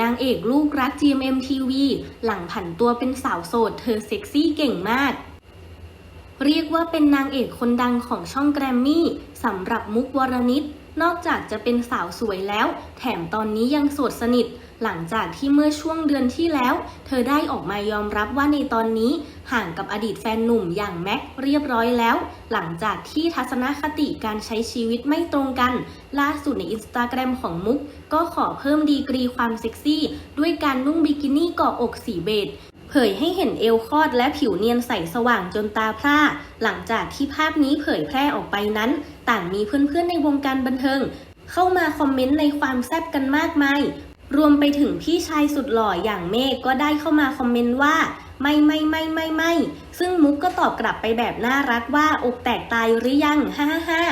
นางเอกลูกรัก GMM TV หลังผันตัวเป็นสาวโสด เธอเซ็กซี่เก่งมาก เรียกว่าเป็นนางเอกคนดังของช่องแกรมมี่สำหรับมุกวรนิต นอกจากจะเป็นสาวสวยแล้ว แถมตอนนี้ยังโสดสนิท หลังจากที่เมื่อช่วงเดือนที่แล้ว เธอได้ออกมายอมรับว่าในตอนนี้ ห่างกับอดีตแฟนหนุ่มอย่างแม็กเรียบร้อยแล้ว หลังจากที่ทัศนคติการใช้ชีวิตไม่ตรงกัน ล่าสุดในอินสตาแกรมของมุก ก็ขอเพิ่มดีกรีความเซ็กซี่ ด้วยการนุ่งบิกินี่เกาะอกสีเบจ ผยให้เห็นเอวคลอดและผิวเนียนใสสว่างจนตาพร่า หลังจากที่ภาพนี้เผยแพร่ออกไปนั้น ต่างมีเพื่อนๆในวงการบันเทิง เข้ามาคอมเมนต์ในความแซ่บกันมากมาย รวมไปถึงพี่ชายสุดหล่ออย่างเมฆก็ได้เข้ามาคอมเมนต์ว่าไม่ไม่ไม่ไม่ไม่ ซึ่งมุกก็ตอบกลับไปแบบน่ารักว่าอกแตกตายหรือยัง ฮ่าฮ่าฮ่า